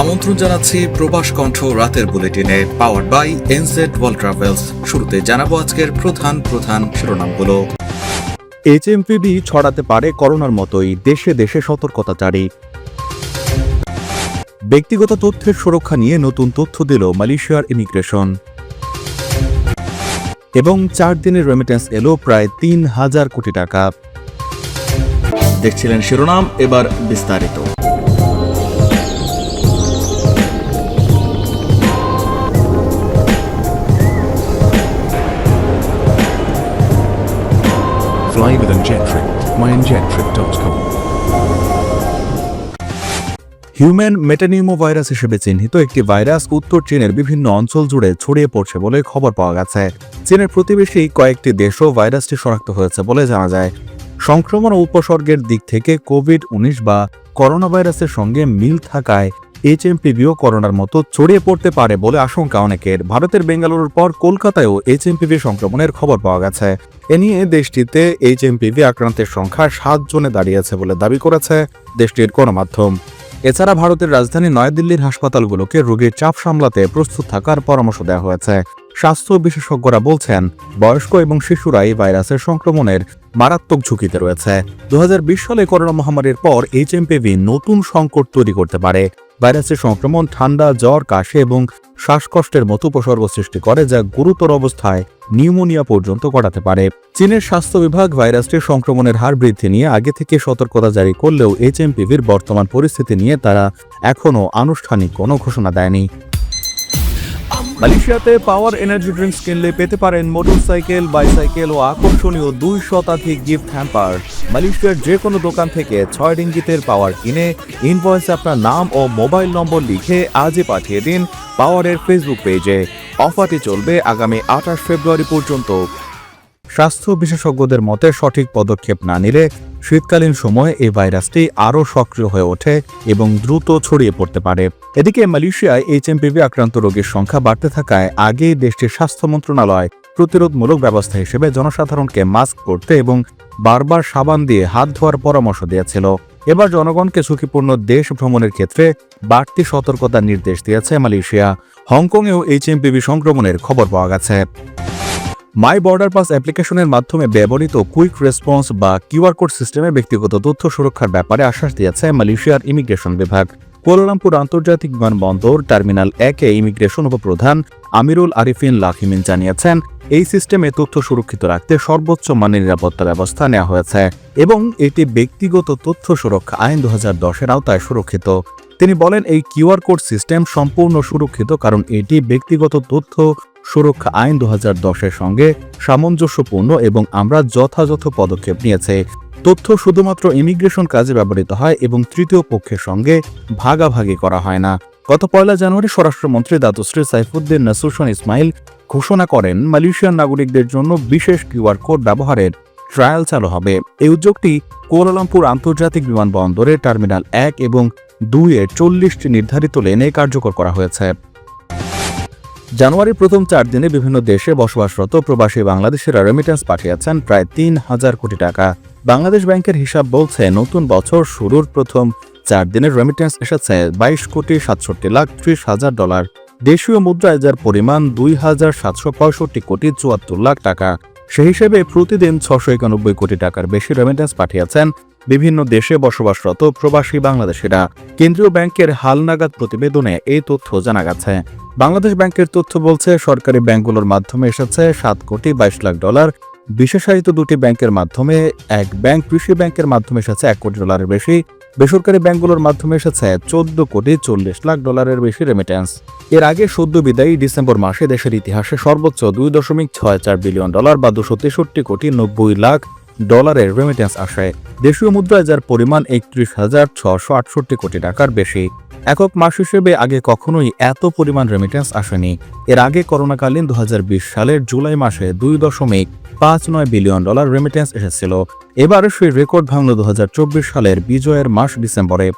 আমন্ত্রণ জানাচ্ছি প্রবাস কণ্ঠ রাতের বুলেটিনে power by NZ world travels শুরুতে জানাব আজকের প্রধান প্রধান শিরোনামগুলো। এইচএমপিভি ছড়াতে পারে করোনার মতোই দেশে দেশে সতর্কতা জারি। ব্যক্তিগত তথ্যের সুরক্ষা নিয়ে নতুন তথ্য দিল মালয়েশিয়ার ইমিগ্রেশন। এবং চার দিনের রেমিটেন্স এলো প্রায় তিন হাজার কোটি টাকা। দেখছিলেন শিরোনাম এবার বিস্তারিত। Fly with Injetrip, myinjetrip.com. Human metapneumo virus হিসেবে চিহ্নিত একটি ভাইরাস উত্তর চীনের বিভিন্ন অঞ্চল জুড়ে ছড়িয়ে পড়ছে বলে খবর পাওয়া গেছে। চীনের প্রতিবেশী কয়েকটি দেশও ভাইরাসটি শনাক্ত হয়েছে বলে জানা যায়। সংক্রমণ উপসর্গের দিক থেকে কোভিড উনিশ বা করোনা ভাইরাসের সঙ্গে মিল থাকায় এইচএমপিভিও করোনার মতো ছড়িয়ে পড়তে পারে বলে আশঙ্কা অনেকের। ভারতের বেঙ্গালুরুর পর কলকাতায়ও এইচএমপিভি সংক্রমণের খবর পাওয়া গেছে। এ নিয়ে দেশটিতে এইচএমপিভি আক্রান্তের সংখ্যা সাত জনে দাঁড়িয়েছে বলে দাবি করেছে দেশটির গণমাধ্যম। এছাড়া ভারতের রাজধানী নয়াদিল্লির হাসপাতালগুলোকে রোগীর চাপ সামলাতে প্রস্তুত থাকার পরামর্শ দেওয়া হয়েছে। স্বাস্থ্য বিশেষজ্ঞরা বলছেন, বয়স্ক এবং শিশুরা এই ভাইরাসের সংক্রমণের মারাত্মক ঝুঁকিতে রয়েছে। দু হাজার বিশ সালে করোনা মহামারীর পর এইচএমপিভি নতুন সংকট তৈরি করতে পারে। ভাইরাসের সংক্রমণ, ঠান্ডা, জ্বর, কাশে এবং শ্বাসকষ্টের মতো উপসর্গ সৃষ্টি করে যা গুরুতর অবস্থায় নিউমোনিয়া পর্যন্ত ঘটাতে পারে। চীনের স্বাস্থ্য বিভাগ ভাইরাসটির সংক্রমণের হার বৃদ্ধি নিয়ে আগে থেকে সতর্কতা জারি করলেও এইচএমপিভির বর্তমান পরিস্থিতি নিয়ে তারা এখনও আনুষ্ঠানিক কোনো ঘোষণা দেয়নি। মালয়েশিয়াতে পাওয়ার এনার্জি ড্রিঙ্কস কিনলে পেতে পারেন মোটরসাইকেল, বাইসাইকেল ও আকর্ষণীয় দুই শতাধিক গিফট হ্যাম্পার। মালয়েশিয়ার যে কোনো দোকান থেকে ছয় রিঙ্গিতের পাওয়ার কিনে ইনভয়েসে আপনার নাম ও মোবাইল নম্বর লিখে আজই পাঠিয়ে দিন পাওয়ারের ফেসবুক পেজে। অফারটি চলবে আগামী আঠাশ ফেব্রুয়ারি পর্যন্ত। স্বাস্থ্য বিশেষজ্ঞদের মতে সঠিক পদক্ষেপ না নিলে শীতকালীন সময়ে এই ভাইরাসটি আরও সক্রিয় হয়ে ওঠে এবং দ্রুত ছড়িয়ে পড়তে পারে। এদিকে মালয়েশিয়ায় এইচএমপিভি আক্রান্ত রোগীর সংখ্যা বাড়তে থাকায় আগেই দেশটির স্বাস্থ্য মন্ত্রণালয় প্রতিরোধমূলক ব্যবস্থা হিসেবে জনসাধারণকে মাস্ক পরতে এবং বারবার সাবান দিয়ে হাত ধোয়ার পরামর্শ দিয়েছিল। এবার জনগণকে ঝুঁকিপূর্ণ দেশ ভ্রমণের ক্ষেত্রে বাড়তি সতর্কতার নির্দেশ দিয়েছে মালয়েশিয়া। হংকংয়েও এইচএমপিভি সংক্রমণের খবর পাওয়া গেছে। মাই বর্ডার পাস অ্যাপ্লিকেশনের মাধ্যমে ব্যবহৃত কুইক রেসপন্স বা কিউআর কোড সিস্টেমে ব্যক্তিগত তথ্য সুরক্ষার ব্যাপারে আশ্বাস দিয়েছে মালয়েশিয়ার ইমিগ্রেশন বিভাগ। কুয়ালালামপুর আন্তর্জাতিক বিমানবন্দর টার্মিনাল একে ইমিগ্রেশন উপপ্রধান আমিরুল আরিফিন লাখিমিন জানিয়েছেন, এই সিস্টেমে তথ্য সুরক্ষিত রাখতে সর্বোচ্চ মানের নিরাপত্তা ব্যবস্থা নেওয়া হয়েছে এবং এটি ব্যক্তিগত তথ্য সুরক্ষা আইন দু হাজার দশের আওতায় সুরক্ষিত। তিনি বলেন, এই কিউআর কোড সিস্টেম সম্পূর্ণ সুরক্ষিত কারণ এটি ব্যক্তিগত তথ্য সুরক্ষা আইন দু হাজার দশের সঙ্গে সামঞ্জস্যপূর্ণ এবং আমরা যথাযথ পদক্ষেপ নিয়েছে। তথ্য শুধুমাত্র ইমিগ্রেশন কাজে ব্যবহৃত হয় এবং তৃতীয় পক্ষের সঙ্গে ভাগাভাগি করা হয় না। গত পয়লা জানুয়ারি স্বরাষ্ট্রমন্ত্রী দাতুশ্রী সাইফুদ্দিন নাসুরসন ইসমাইল ঘোষণা করেন, মালয়েশিয়ান নাগরিকদের জন্য বিশেষ কিউআর কোড ব্যবহারের ট্রায়াল চালু হবে। এই উদ্যোগটি কুয়ালালামপুর আন্তর্জাতিক বিমানবন্দরে টার্মিনাল এক এবং দুইয়ে চল্লিশটি নির্ধারিত লেনে কার্যকর করা হয়েছে। জানুয়ারির প্রথম চার দিনে বিভিন্ন দেশে বসবাসরত প্রবাসী বাংলাদেশের রেমিটেন্স পাঠিয়েছেন প্রায় তিন হাজার কোটি টাকা। বাংলাদেশ ব্যাংকের হিসাব বলছে, নতুন বছর শুরুর প্রথম চার দিনের রেমিটেন্স এসেছে বাইশ কোটি সাতষট্টি লাখ ত্রিশ হাজার ডলার দেশীয় মুদ্রায় যার পরিমাণ দুই হাজার সাতশো পঁয়ষট্টি কোটি চুয়াত্তর লাখ টাকা, সেই হিসেবে প্রতিদিন ছশো একানব্বই কোটি টাকার বেশি রেমিটেন্স পাঠিয়েছেন বিভিন্ন দেশে বসবাসরত প্রবাসী বাংলাদেশিরা কেন্দ্রীয় ব্যাংকের হালনাগাদ প্রতিবেদনে এই তথ্য জানা গেছে। বাংলাদেশ ব্যাংকের তথ্য বলছে, সরকারি ব্যাংকগুলোর মাধ্যমে এসেছে সাত কোটি বাইশ লাখ ডলার। বিশেষায়িত দুটি ব্যাংকের মাধ্যমে এক ব্যাংক কৃষি ব্যাংকের মাধ্যমে এসেছে এক কোটি ডলারের বেশি। বেসরকারি ব্যাংকগুলোর মাধ্যমে এসেছে চোদ্দ কোটি চল্লিশ লাখ ডলারের বেশি রেমিটেন্স এর আগে সদ্য বিদায়ী ডিসেম্বর মাসে দেশের ইতিহাসে সর্বোচ্চ দুই দশমিক ছয় চার বিলিয়ন ডলার বা দুশো তেষট্টি কোটি নব্বই লাখ ডলারের রেমিটেন্স আসে। দেশীয় মুদ্রায় যার পরিমাণ একত্রিশ হাজার ছশো আটষট্টি কোটি টাকার বেশি, একক মাস হিসেবে আগে কখনোই এত পরিমাণ রেমিটেন্স আসেনি। এর আগে করোনাকালীন দু হাজার বিশ সালের জুলাই মাসে দুই দশমিক পাঁচ নয় বিলিয়ন ডলার রেমিটেন্স এসেছিল। এবার সেই রেকর্ড ভাঙল দু হাজার চব্বিশ সালের বিজয়ের মাস ডিসেম্বরে।